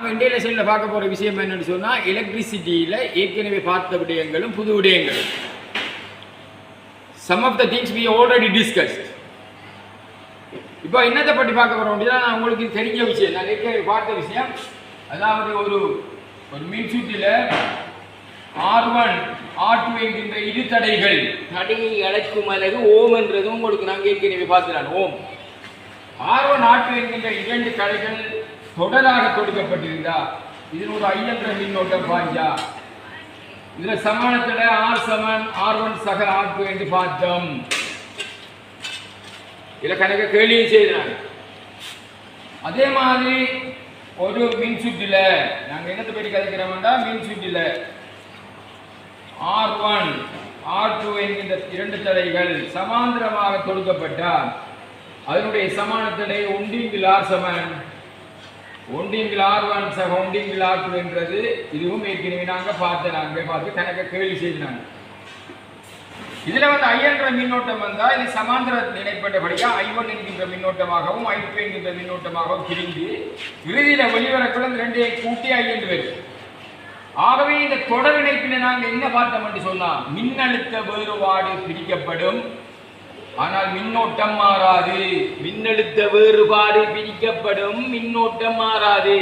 நம்ம இந்திய லெசனில் பார்க்க போகிற விஷயம் என்னன்னு சொன்னால் எலக்ட்ரிசிட்டியில் ஏற்கனவே பார்த்த விடயங்களும் புது விடயங்களும். Some of the things we already discussed. இப்போ என்னத்தை பற்றி பார்க்க போகிறோம் அப்படின்னா நான் உங்களுக்கு தெரிஞ்ச விஷயம். நான் ஏற்கனவே பார்த்த விஷயம். அதாவது ஒரு ஒரு மின்சுற்றில் ஆர் ஒன் ஆர் டூ என்கின்ற இரு தடைகள். தடையை அழைக்கும் அழகு ஓம் என்றதும் உங்களுக்கு நாங்கள் ஏற்கனவே பார்த்துலாம் ஓம். ஆர் ஒன் ஆர் டூ என்கின்ற இரண்டு தடைகள் தொடராக கொடுக்கப்பட்டிருந்தா இதில் ஒரு ஐயன்ற மின்னோட்டம் பாய்ஞ்சா. இதுல சமானத்துல ஆர் சமன் ஆர் ஒன் சக ஆர் டூ என்று பார்த்தோம். இதில் கணக்க கேள்வியும் செய்தாங்க அதே மாதிரி ஒரு மின் சுற்றில் நாங்கள் என்னத்தை பற்றி கதைக்கிறோம்டா மின் சுற்றில் ஆர் ஒன் ஆர் டூ என்கின்ற இரண்டு தடைகள் சமாந்திரமாக தொடுக்கப்பட்டால் அதனுடைய சமான தடை ஒன்றிங்கில் ஆர் சமன் ஒன்றிங்கில் ஆர் ஒன் சக ஒன்றிங்கில் டூ என்றது. இதுவும் ஏற்கனவே நாங்கள் பார்த்து நாங்கள் பார்த்து தனக்கு கேள்வி செய்தாங்க. இதில் வந்து ஐ என்ற மின்னோட்டம் வந்தால் இது சமாந்திர நிலைப்பட்டபடியா ஐ ஒன் என்கின்ற மின்னோட்டமாகவும் ஐ டூ என்கின்ற மின்னோட்டமாகவும் பிரிந்து இறுதியில் வெளிவரக்குள்ள இந்த ரெண்டையும் கூட்டி ஐ என்று வரும். ஆகவே இந்த தொடர் இணைப்பில் நாங்கள் என்ன பார்த்தோம் என்று சொன்னால் மின்னழுத்த வேறுபாடு பிரிக்கப்படும். ஆனால் மின்னோட்டம் மாறாது. மின்னழுத்த வேறுபாடு பிரிக்கப்படும் மின்னோட்டம் மாறாது.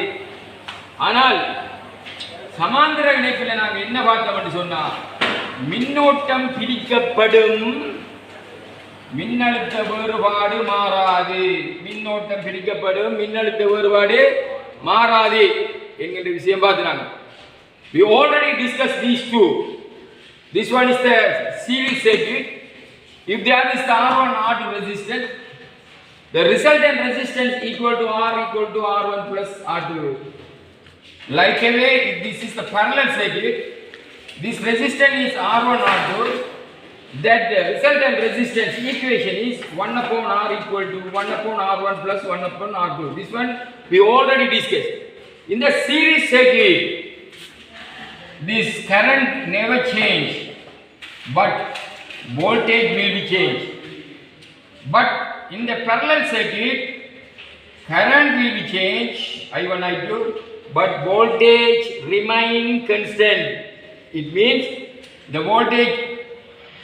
ஆனால் சமாந்திர இணைப்பில் நாங்கள் என்ன பார்த்தோம் என்று சொன்னா மின்னோட்டம் பிரிக்கப்படும் மின்னழுத்த வேறுபாடு மாறாது. மின்னோட்டம் பிரிக்கப்படும் மின்னழுத்த வேறுபாடு மாறாது என்கின்ற விஷயம் பார்த்துனாங்க. We already discussed these two. This one is the series circuit if there is the r1 r2 resistance the resultant resistance equal to r equal to r1 plus r2 like way if this is the parallel circuit this resistance is r1 r2 that the resultant resistance equation is 1 upon r equal to 1 upon r1 plus 1 upon r2 this one we already discussed. In the series circuit this current never change but voltage will be changed. But in the parallel circuit current will be changed i1 i2 but voltage remain constant. It means the voltage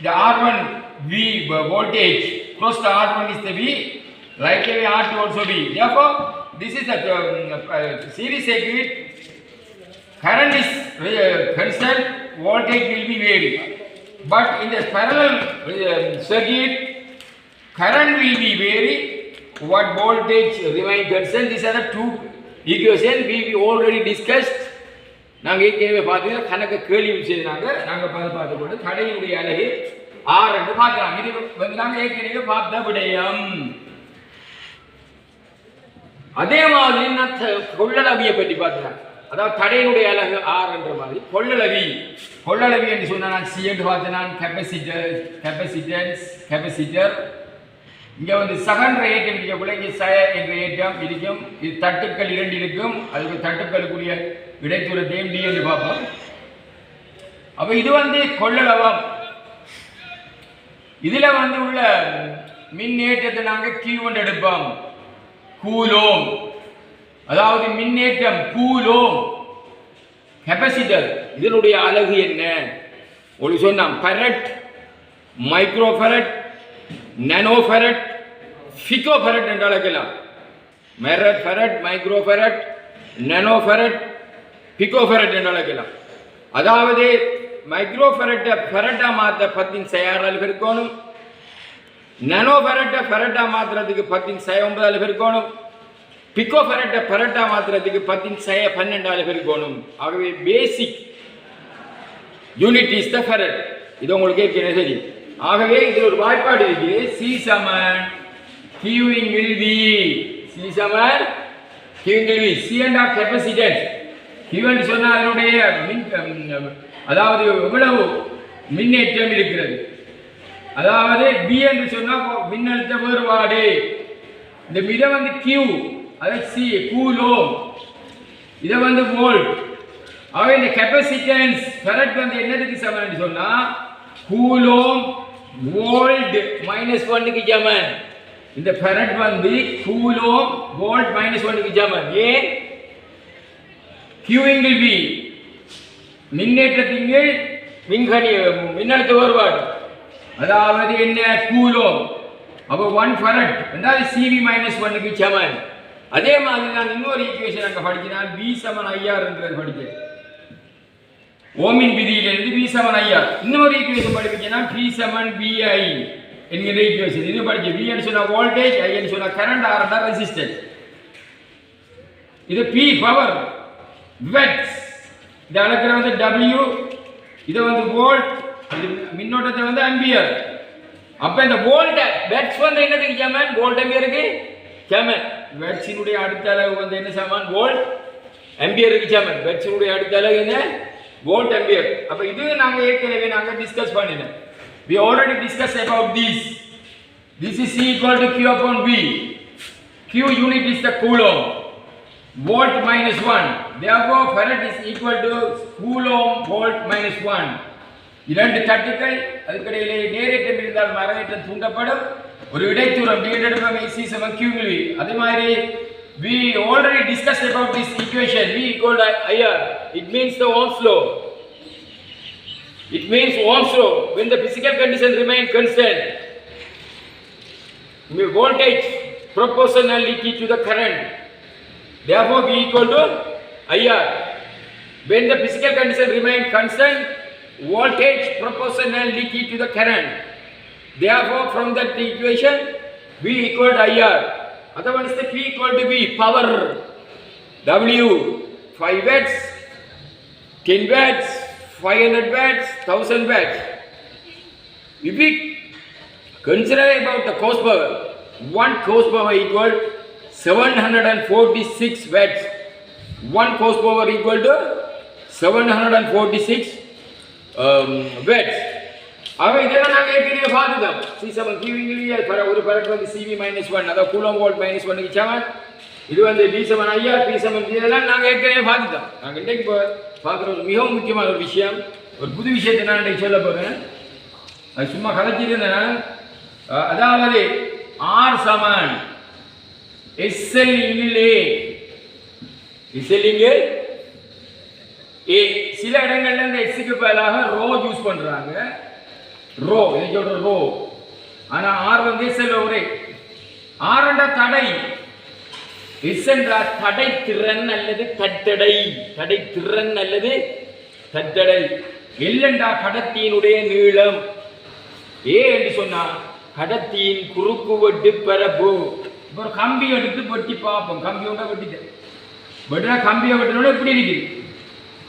the r1 v voltage close to r1 is the v like a r2 also v. Therefore this is a um, uh, series circuit. Current is uh, constant, voltage will be varied. But இந்த this parallel circuit, current will be vary, what voltage remain constant. These two the two equations we already discussed. நாங்கள் ஏற்கனவே பார்த்தீங்கன்னா கணக்கை கேள்வி செய்தாங்க நாங்கள் பார்த்து பார்த்து கூட கடையினுடைய அழகு ஆர் என்று பார்க்கலாம் இது வந்து நாங்கள் ஏற்கனவே பார்த்த விடயம் அதே மாதிரி நான் கொள்ளளவியை பற்றி பார்க்கலாம் அதாவது தடையினுடைய அழகு ஆர் என்ற மாதிரி. கொள்ளளவி. கொள்ளளவி என்று சொன்னால் நான் சி என்று பார்த்தேன் நான் கெப்பாசிட்டர் கெப்பாசிட்டன்ஸ் கெப்பாசிட்டர் வந்து சகன்ற ஏற்றம் இருக்கக்குள்ள இங்கே ச என்ற ஏற்றம் இருக்கும். இது தட்டுக்கள் இரண்டு இருக்கும். அதுக்கு தட்டுக்களுக்குரிய இடைத்தூரத்தையும் டி என்று பார்ப்போம். அப்போ இது வந்து கொள்ளளவம். இதில் வந்து உள்ள மின்னேற்றத்தை நாங்கள் கியூ கொண்டு எடுப்போம். கூலோம். அதாவது மின்னேற்றம் கூலோம் கெப்பாசிட்டர் இதனுடைய அழகு என்ன? ஒரு சொன்னான் farad micro farad nano farad pico என்று அழைக்கலாம். மெரட் ஃபெரட் மைக்ரோஃபெரட் ஃபெரட் நானோ என்று அழைக்கலாம். அதாவது மைக்ரோஃபெரட்டை ஃபெரட்டாக மாற்ற பத்தின் செயலாளர் இருக்கணும். நானோ ஃபெரட்டாக மாற்றுறதுக்கு மாத்துறதுக்கு பத்தின் செய ஒன்பதாள் இருக்கணும். பிகோ ஃபெரட்டை ஃபெரட்டா பத்து பத்தின் பன்னெண்டாவது பேர் போகணும். ஆகவே basic unit is the farad இது உங்களுக்கு ஏற்கனவே தெரியும். ஆகவே இதில் ஒரு வாய்ப்பாடு இருக்குது சி சமன் கியூவிங் வில் வி சி சமன் கியூவிங் will P C and of capacitance கியூன்னு சொன்னால் அதனுடைய மின் அதாவது எவ்வளவு மின்னேற்றம் இருக்கிறது. அதாவது பி என்று சொன்னால் மின்னழுத்த வேறுபாடு. இந்த மிதம் வந்து கியூ அது சி கூலோம் இதை வந்து வோல்ட் ஆக இந்த கெப்பாசிட்டன்ஸ் ஃபெரட் வந்து என்னதுக்கு சமம்னு சொன்னா கூலோம் வோல்ட் மைனஸ் ஒன்னுக்கு சமன் இந்த ஃபெரட் வந்து கூலோம் வோல்ட் மைனஸ் ஒன்னுக்கு சமன் ஏன்? கியூவிங்கில் வி மின்னேற்றத்தின் கீழ் மின்கணி மின்னழுத்த வேறுபாடு. அதாவது என்ன? கூலோம் அப்போ ஒன் ஃபரட் ரெண்டாவது சிவி மைனஸ் ஒன்னுக்கு சமன் அதே மாதிரி நான் இன்னொரு ஈக்குவேஷன் அங்கே படிக்கிறேன் பி சமன் ஐஆர்ன்றது படிக்கிறேன் ஓமின் விதியிலிருந்து பி செவன் ஐஆர் இன்னொரு ஈக்குவேஷன் படிப்பீங்கன்னா பி செவன் பிஐ என்கிற ஈக்குவேஷன் இது படிச்சு பின்னு சொன்னா வோல்டேஜ் ஐன்னு சொன்னா கரண்ட் ஆர்டா ரெசிஸ்டன்ஸ் இது பி பவர் வெட்ஸ் இது அளக்கிற வந்து டபிள்யூ இது வந்து வோல்ட் இது மின்னோட்டத்தை வந்து அம்பியர் அப்ப இந்த வோல்ட் வெட்ஸ் வந்து என்னதுக்கு கேமன் வோல்ட் அம்பியருக்கு கேமன். வெட்ஸினுடைய அடுத்த அளவு வந்து என்ன சாமான்? வோல்ட் அம்பியருக்கு சமன். வெட்ஸினுடைய அடுத்த அளவு என்ன? வோல்ட் எம்பியர் அப்ப இது நாங்க ஏற்கனவே நாங்க டிஸ்கஸ் பண்ணினோம். We already discussed about this. This is c equal to q upon v. Q unit is the coulomb. Volt minus 1 therefore farad is equal to coulomb volt minus 1 இரண்டு தட்டுக்கள் அதுக்கிடையிலே நேரேற்றம் இருந்தால் மரவேற்றம் தூண்டப்படும். we already discussed about this equation v equal to ir it means the ohms law. It means ohms law. When the physical condition remain constant voltage proportionality to the current. Therefore v equal to ir when the physical condition remain constant voltage proportionality to the current therefore from that equation v equal to ir otherwise the p equal to v power. W 5 watts 10 watts 500 watts 1000 watts. If we consider about the cos power one cos power equal 746 watts. One cos power equal to 746 um, watts ஆக இதெல்லாம் நாங்கள் ஏற்கனவே பார்த்துட்டோம் C seven கிவிங்கிலேயே ஒரு பரட் வந்து CV minus one அதாவது coulomb volt minus ஒன்னுக்கு seven இது வந்து பி செவன் ஐயா பி செவன் இதெல்லாம் நாங்கள் ஏற்கனவே பார்த்துட்டோம் நாங்கள் இன்றைக்கு இப்போ பார்க்குற ஒரு மிகவும் முக்கியமான ஒரு விஷயம் ஒரு புது விஷயத்தை நான் இன்றைக்கு சொல்ல போகிறேன் அது சும்மா கலைச்சிருந்தேன் அதாவது ஆர் சமன் எஸ்எல் இங்கிலே எஸ்எல் இங்கே ஏ சில இடங்கள்ல இந்த எஸ்ஸுக்கு பதிலாக ரோ யூஸ் பண்றாங்க ரோ இதை சொல்ற ரோ. ஆனா ஆர் வந்து ஒரே. ஆர் தடை. எஸ் தடை திறன் அல்லது தட்டடை தடை திறன் அல்லது தட்டடை எல் கடத்தியினுடைய நீளம். ஏ என்று சொன்னா கடத்தியின் குறுக்கு வெட்டு பரப்பு. இப்போ ஒரு கம்பி எடுத்து வெட்டி பார்ப்போம். கம்பியோட வெட்டிட்டேன் வெட்டினா கம்பியை வெட்டினோட இப்படி இருக்குது.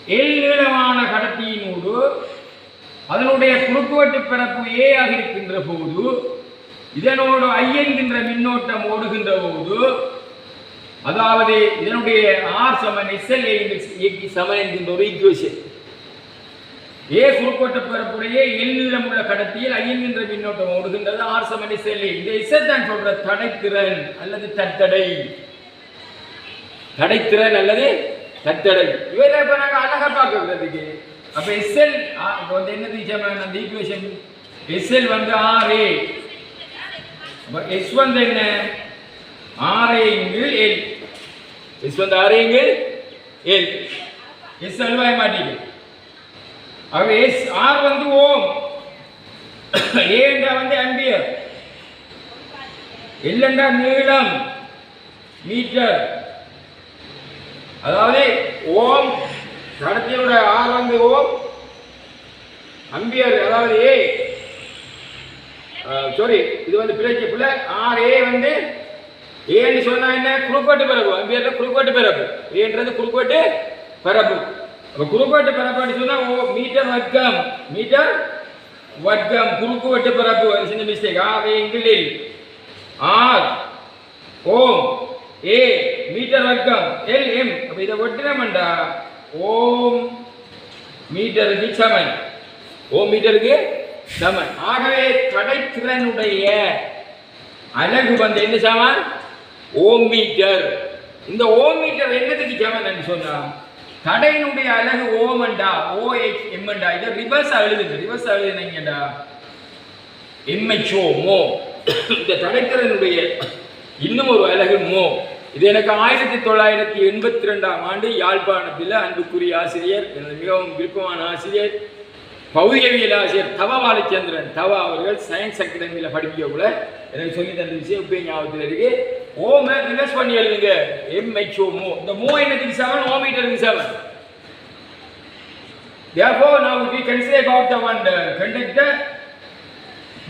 எல் நீளமான கடத்தியினோடு அதனுடைய குறுக்குவெட்டு பிறப்பு ஏ ஆக இருக்கின்ற போது இதனோடு ஐ என்கின்ற மின்னோட்டம் ஓடுகின்ற போது அதாவது இதனுடைய ஆர் சமன் எஸ்எல் இயக்கி சமன் என்கின்ற ஒரு ஈக்குவேஷன் ஏ குறுக்கோட்ட பரப்புடைய எல் நீளம் உள்ள கடத்தியில் ஐ என்கின்ற மின்னோட்டம் ஓடுகின்றது ஆர் சமன் எஸ்எல் இந்த இசட் தான் சொல்ற தடைத்திறன் அல்லது தத்தடை தடைத்திறன் அல்லது தட்டடை. இவரை இப்ப நாங்கள் அழகா பார்க்கறதுக்கு அப்ப எஸ்எல் வந்து என்ன தீச்சமான அந்த ஈக்குவேஷன் எஸ்எல் வந்து ஆர் ஏ எஸ் வந்து என்ன? ஆர் இங்கு எல் எஸ் வந்து ஆர் இங்கு எல் எஸ் அல்வாய் மாட்டீங்க ஆக எஸ் ஆர் வந்து ஓம். ஏண்டா வந்து ஆம்பியர் எல்லண்டா நீளம். மீட்டர் அதாவது ஓம் கடத்தியோட ஆர் வந்து ஓம் அம்பியர் அதாவது ஏ சாரி இது வந்து பிழைக்கு பிள்ளை ஆர் ஏ வந்து ஏன்னு சொன்னா என்ன? குறுக்கோட்டு பிறப்பு. அம்பியர்ல குறுக்கோட்டு பிறப்பு. ஏன்றது குறுக்கோட்டு பிறப்பு. அப்ப குறுக்கோட்டு பிறப்புன்னு சொன்னா ஓ மீட்டர் வர்க்கம். மீட்டர் வர்க்கம். குறுக்குவெட்டு பிறப்பு. அது சின்ன மிஸ்டேக் ஆர் ஏ இங்கிலில் ஆர் ஓம் ஏ மீட்டர் வர்க்கம். L M. அப்ப இதை ஒட்டினமண்டா ஓம் மீட்டருக்கு சமன். ஓம் மீட்டருக்கு சமன். ஆகவே கடைத்திறனுடைய அலகு வந்து என்ன சமன்? ஓம் மீட்டர். இந்த ஓம் மீட்டர் என்னதுக்கு சமன் என்று சொன்னா தடையினுடைய அலகு ஓமண்டா ஓஹெச் எச் எம்எண்டா இதை ரிவர்ஸ் எழுதுங்க. ரிவர்ஸ் எழுதுனீங்கடா எம்ஹெச்ஓ மோ. இந்த தடைத்திறனுடைய இன்னும் ஒரு அழகு மோ. இது எனக்கு ஆயிரத்தி தொள்ளாயிரத்தி எண்பத்தி ரெண்டாம் ஆண்டு யாழ்ப்பாணத்தில் அன்புக்குரிய ஆசிரியர் எனது மிகவும் விருப்பமான ஆசிரியர் பௌதியவியல் ஆசிரியர் தவ பாலச்சந்திரன். தவ அவர்கள் சயின்ஸ் அகாடமியில் படிக்கக்குள்ள எனக்கு சொல்லி தந்த விஷயம் இப்போ ஞாபகத்தில் இருக்கு. ஓம ரிவர்ஸ் பண்ணி எழுதுங்க. எம்ஹெச்ஓ மோ. இந்த மோ என்னத்துக்கு செவன் ஓ மீட்டருக்கு seven Therefore, now we can say about the one the conductor,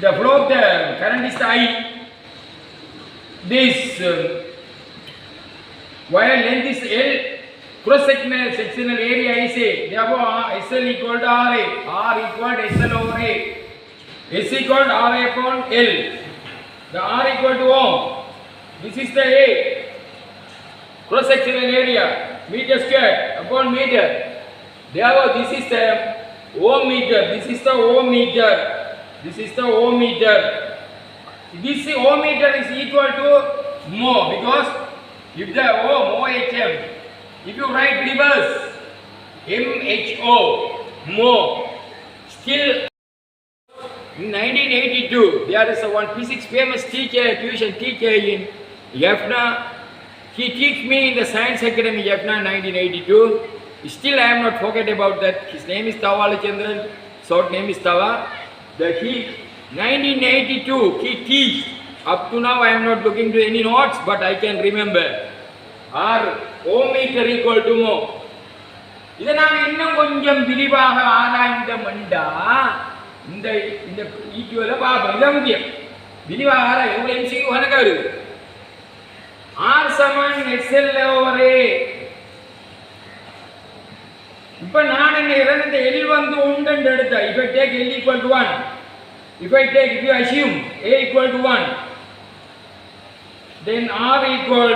the flow of the current is I. This um, wire length is L, cross sectional sectional area is A. Therefore, uh, SL equal to RA, R equal to SL over A, S equal to RA upon L. The R equal to ohm. This is the A. Cross sectional area, meter square upon meter. Therefore, this is the ohm meter. This is the ohm meter. This is the ohm meter. This ohm meter is equal to mho because if the OHM, if you write reverse MHO mho, still in 1982 there is a one physics famous teacher, tuition teacher in Yafna. He teach me in the science academy Yafna 1982. Still I am not forget about that. His name is Tawa Chandran. Short name is Tawa. The he 1982 he teach. Up to now I am not looking to any notes, but I can remember. R ohm meter equal to mho. இதை நாங்கள் இன்னும் கொஞ்சம் விரிவாக ஆராய்ந்தோம்டா இந்த இந்த ஈக்குவல பார்ப்போம் இதான் முக்கியம் விரிவாக ஆராய் எவ்வளோ எம்சிக்கு கணக்காக வருது ஆர் சமன் எஸ்எல் ஓவர் ஏ இப்ப நான் என்ன இரண்டு எல் வந்து உண்டு எடுத்தேன் if I take L equal to 1 if I take if you assume A equal to 1 then R equal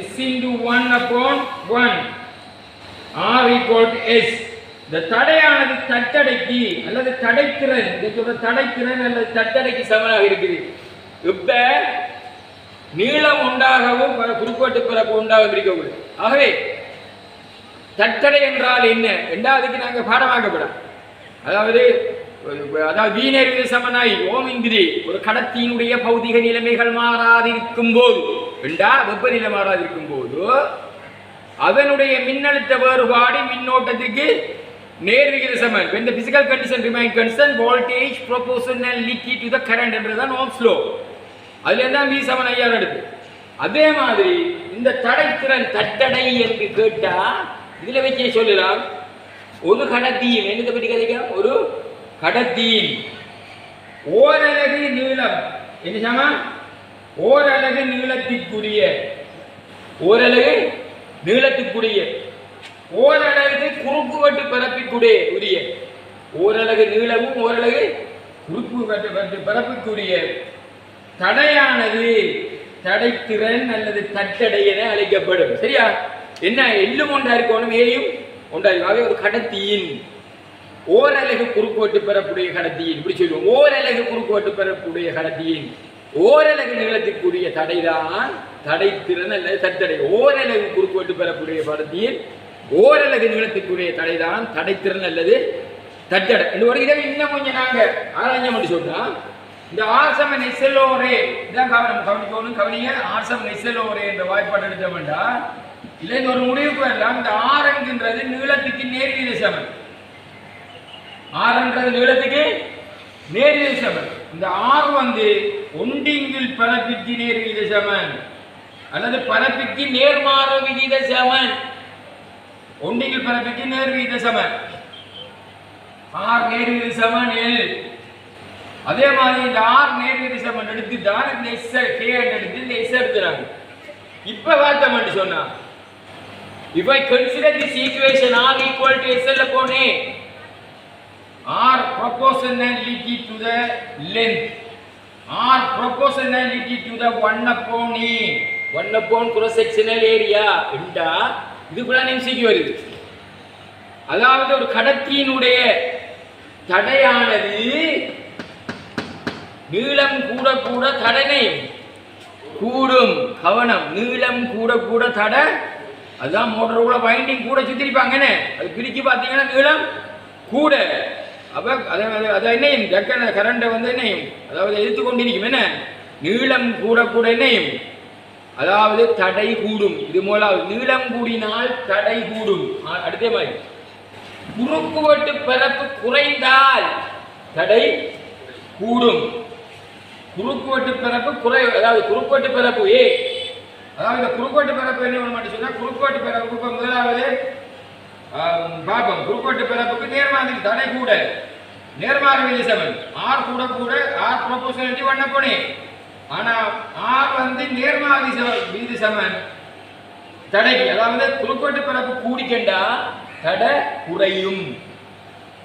S into 1 upon 1 R equal to S. இந்த தடையானது தட்டடைக்கு அல்லது தடைத்திறன் இதை சொல்ற தடைத்திறன் அல்லது தட்டடைக்கு சமனாக இருக்குது. இப்ப நீளம் உண்டாகவும் குறுக்கோட்டு பிறப்பு உண்டாகவும் இருக்கக்கூடாது ஆகவே தட்டடை என்றால் என்ன? ரெண்டாவதுக்கு நாங்கள் பாடமாக்கப்படும். அதாவது அதாவது வீணர் சமனாய் ஓமிந்திரி ஒரு கடத்தியினுடைய பௌதிக நிலைமைகள் மாறாதிருக்கும் போது ரெண்டா வெப்பநிலை மாறாதிருக்கும் போது அதனுடைய மின்னழுத்த வேறுபாடு மின்னோட்டத்திற்கு நேர்விகித சமன். When the physical condition remain constant voltage proportionality to the current என்றதான் ஓம்ஸ் லோ அதுல தான் வி சமன் ஐயா எடுத்து அதே மாதிரி இந்த தடைத்திறன் தட்டடை என்று கேட்டா இதுல வச்சே சொல்லலாம். ஒரு கடத்தியும் என்னத்தை பற்றி கதைக்கலாம் ஒரு கடத்தியின் ஓரலகு நீளம். என்ன சமம் ஓரலகு நீளத்திற்குரிய. ஓரலகு நீளத்துக்குரிய ஓரலகு குறுக்குவட்டு பரப்பிற்குடைய உரிய. ஓரலகு நீளமும் ஓரலகு குறுக்கு வெட்டு வெட்டு பரப்புக்குரிய தடையானது தடைத்திறன் அல்லது தட்டடை என அழைக்கப்படும். சரியா? என்ன? எள்ளும் ஒன்றா இருக்கணும் ஏயும் ஒன்றா இருக்கும் ஒரு கடத்தியின் ஓரலகு குறுக்குவெட்டு பெறக்கூடிய கடத்தியின் இப்படி சொல்லுவோம். ஓரலகு குறுக்குவெட்டு பெறக்கூடிய கடத்தியின் ஓரலகு நீளத்திற்குரிய தடைதான் தடைத்திறன் அல்லது தட்டடை ஓரலகு குறுக்குவெட்டு பெறக்கூடிய கடத்தியின் ஓரலகு நீளத்திற்குரிய தடைதான் தடைத்திறன் அல்லது தட்டடை இந்த ஒரு இதை இன்னும் கொஞ்சம் நாங்க ஆராய்ச்சி பண்ணி சொன்னா இந்த ஆசம நெசலோரே இதான் கவனம். கவனிக்கணும் கவனிங்க. ஆசம நெசலோரே என்ற வாய்ப்பாடு எடுத்தோம்டா இல்லை இந்த ஒரு முடிவுக்கு வரலாம். இந்த ஆரங்குன்றது நீளத்துக்கு நேர்வீத சமன். ஆறுன்றது நீளத்துக்கு நேர்வீத சமன். இந்த ஆறு வந்து ஒண்டிங்கில் பரப்பிற்கு நேர்வீத சமன். அல்லது பரப்பிற்கு நேர்மாற விகித சமன். ஒண்டிங்கில் பரப்பிற்கு நேர்வீத சமன். ஆர் நேர்வீத சமன் எல் அதே மாதிரி இந்த ஆர் நேர்வீத சமன் தான் இந்த எஸ் கே எடுத்து இந்த எஸ் எடுத்துறாங்க. இப்ப பார்த்தோம்னு சொன்னா If consider this equation R equal to to போனே are proportionality to the length, are proportionality to the 1 upon E, 1 upon cross sectional area என்றா இதுக்குள்ள நிமிஷிக்கு வருது. அதாவது ஒரு கடத்தியினுடைய தடையானது நீளம் கூட கூட தடனை. கூடும் கவனம். நீளம் கூட கூட தடை. அதுதான் மோட்டர் கூட கூட சுத்திருப்பாங்கன்னு அது பிரிச்சு பார்த்தீங்கன்னா நீளம் கூட. அப்போ அதை அதை- அதை என்னையும் டக்கன கரண்டை வந்து என்னையும் அதாவது எதிர்த்து கொண்டிருக்கும். என்ன? நீளம் கூட கூட என்னையும் அதாவது தடை கூடும். இது மூலம் நீளம் கூடினால் தடை கூடும். ஆ- அடுத்த மாதிரி குறுக்குவெட்டு பரப்பு குறைந்தால் தடை கூடும். குறுக்குவெட்டு பரப்பு குறை அதாவது குறுக்குவெட்டு பரப்பு ஏ. அதாவது இந்த குறுக்குவெட்டு பரப்பு என்ன பண்ண மாட்டேன் சொன்னால் குறுக்குவெட்டு பரப்பு இப்போ முதலாவது ஆம், பார்ப்போம் குறுக்குவெட்டு பரப்புக்கு நேர்மாதிரி தடை கூட நேர்மாறு செவன் ஆர் கூட கூட ஆர் ப்ரொபோஷனாலிட்டி பண்ண போனே. ஆனா ஆர் வந்து நேர்மாதி வீதி செவன் தடைக்கு அதாவது குறுக்கோட்டு பரப்பு கூடிக்கண்டா தடை குறையும்.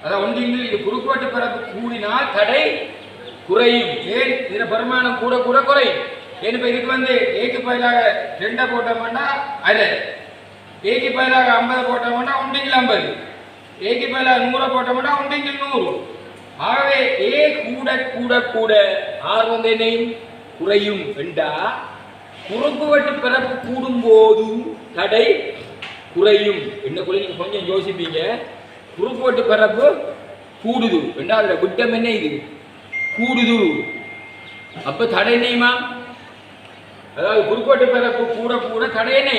அதாவது ஒன்று இது. குறுக்கோட்டு பிறப்பு கூடினால் தடை குறையும். ஏன்? இதில் பெருமானம் கூட கூட குறையும். ஏன் இப்போ இதுக்கு வந்து ஏக்கு பதிலாக ரெண்டை போட்டோம்னா அது ஏக்கு பதிலாக ஐம்பது போட்டோம்னா ஒன்றிங்கில் ஐம்பது. ஏக்கு பதிலாக நூறை போட்டோம்னா ஒன்றிங்கில் நூறு. ஆகவே ஏ கூட கூட கூட ஆர் வந்து என்னையும் குறையும் என்றா குறுக்குவெட்டு பிறப்பு கூடும் போது தடை குறையும். என்ன கூட நீங்க கொஞ்சம் யோசிப்பீங்க. குறுக்குவெட்டு பிறப்பு கூடுது என்ன அதுல விட்டம் என்ன இது? கூடுது. அப்ப தடை என்னையுமா? அதாவது குறுக்கோட்டு பிறப்பு கூட கூட தடை என்ன?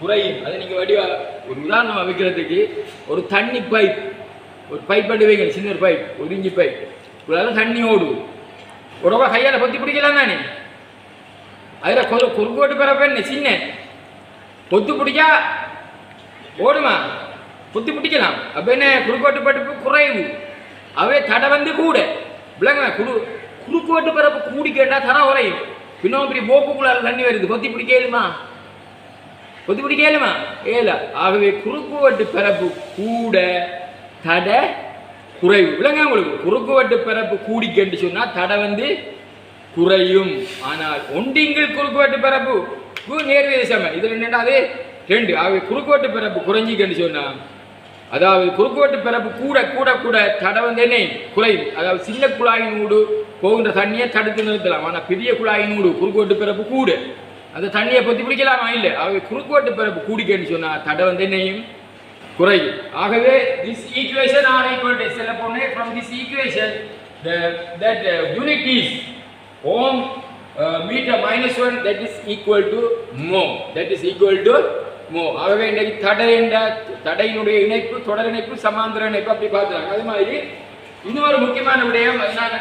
குறையும். அதை நீங்க வடிவா ஒரு உதாரணமா வைக்கிறதுக்கு ஒரு தண்ணி பைப். ஒரு பைப் பண்ணி வைங்க சின்ன ஒரு பைப் ஒரு இஞ்சி பைப் இவ்வளோ தண்ணி ஓடுது உடம்பா கையால் பொத்தி பிடிக்கலாம் தானே? அதில் கொஞ்சம் குறுக்கோட்டு பிறப்பு என்ன சின்ன? பொத்து பிடிச்சா ஓடுமா? பொத்தி பிடிக்கலாம். அப்போ என்ன குறுக்கோட்டு படுப்பு குறைவு. அவே தடை வந்து கூட. விளங்க குடு குறுக்கோட்டு பிறப்பு கூடி கேட்டால் தடை குறையும். இன்னும் இப்படி போக்குக்குள்ளார தண்ணி வருது. பொத்தி பிடிக்க இயலுமா பொத்தி பிடிக்க இயலுமா ஏல ஆகவே குறுக்கோட்டு பிறப்பு கூட தடை குறைவு. விளங்க உங்களுக்கு. குறுக்குவட்டு பிறப்பு கூடிக்கன்னு சொன்னால் தடை வந்து குறையும். ஆனால் ஒண்டிங்கள் குறுக்குவெட்டு பிறப்பு நேர்வீத சம இது என்னென்னா அது ரெண்டு. ஆகவே குறுக்குவெட்டு பிறப்பு குறைஞ்சிக்கன்னு சொன்னா அதாவது குறுக்குவெட்டு பிறப்பு கூட கூட கூட தடை வந்து என்ன? குறையும். அதாவது சின்ன குழாயினூடு போகின்ற தண்ணியை தடுத்து நிறுத்தலாம். ஆனால் பெரிய குழாயினூடு குறுக்குவெட்டு பிறப்பு கூட. அந்த தண்ணியை பற்றி பிடிக்கலாமா? இல்லை. ஆகவே குறுக்குவட்டு பிறப்பு கூடிக்கன்னு சொன்னால் தடை வந்து என்னையும் குறையும். ஆகவே this equation R equal to செல்ல போனே from this equation that unit is ohm metre minus one that is equal to mho that is equal to mho ஆகவே இன்றைக்கு தடை என்ற தடையினுடைய இணைப்பு தொடர் இணைப்பு சமாந்திர இணைப்பு அப்படி பார்த்தாங்க அது மாதிரி இன்னொரு முக்கியமான விடயம் நான் தடை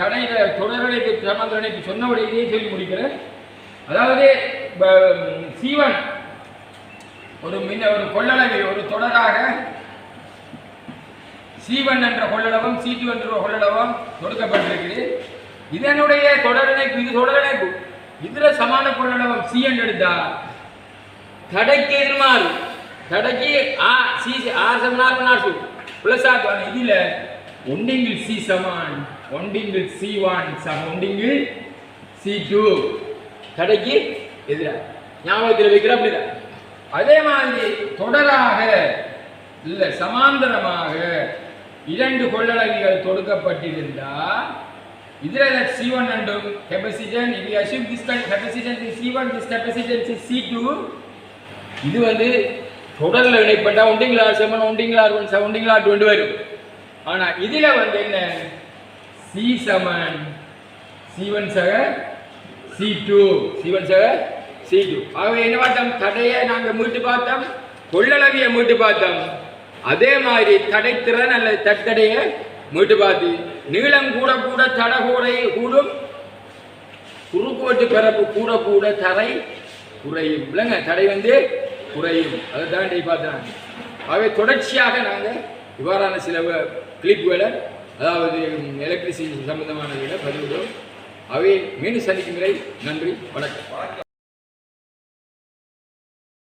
தடையில தொடர் இணைப்பு சமாந்திர இணைப்பு சொன்ன விடையிலேயே சொல்லி முடிக்கிறேன். அதாவது சீவன் ஒரு மின்ன ஒரு கொள்ளளவை ஒரு தொடராக சீவன் என்ற கொள்ளளவும் C2 என்ற கொள்ளளவும் கொடுக்கப்பட்டிருக்குது இதனுடைய தொடரணைப்பு இது தொடரணைப்பு இதுல சமான கொள்ளளவும் சி என்று எடுத்தா தடைக்கு எதிர்மாறு தடைக்கு ஆ சி ஆர் சமனார் நாட்டு பிளஸ் ஆர் இதுல ஒன்றிங்கில் சி சமான் ஒன்றிங்கில் சி ஒன் சம் ஒன்றிங்கில் சி டூ தடைக்கு எதிராக. ஞாபகத்தில் வைக்கிற அப்படிதான். அதே மாதிரி தொடராக இல்லை சமாந்தரமாக இரண்டு கொள்ளளவிகள் தொடுக்கப்பட்டிருந்தால் இதில் சி என்றும் கெப்பாசிட்டன்ஸ் இது assume this capacitance C one this capacitance C two இது வந்து தொடரில் இணைப்பட்டா ஒண்டிங்களா செவன் ஒண்டிங்களா ஒன் செவன்டிங்களா டுவெண்ட்டி வரும். ஆனால் இதில் வந்து என்ன? சி செவன் சி ஒன் சக சி டூ சி ஒன் சக செய்யும் ஆகவே என்ன பார்த்தோம்? தடையை நாங்கள் மீட்டு பார்த்தோம். கொள்ளளவியை மீட்டு பார்த்தோம். அதே மாதிரி தடைத்திறன் அல்லது தட்டடையை மீட்டு பார்த்து. நீளம் கூட கூட தடை கூடை கூடும். குறுக்குவெட்டு பரப்பு கூட கூட தரை குறையும். இல்லைங்க தடை வந்து குறையும். அதை தாண்டி பார்த்தாங்க ஆகவே தொடர்ச்சியாக நாங்கள் இவ்வாறான சில கிளிப்புகளை அதாவது எலக்ட்ரிசிட்டி சம்பந்தமானதுகளை பதிவுகிறோம் அவை மீண்டும் சந்திக்கும் வரை நன்றி வணக்கம்.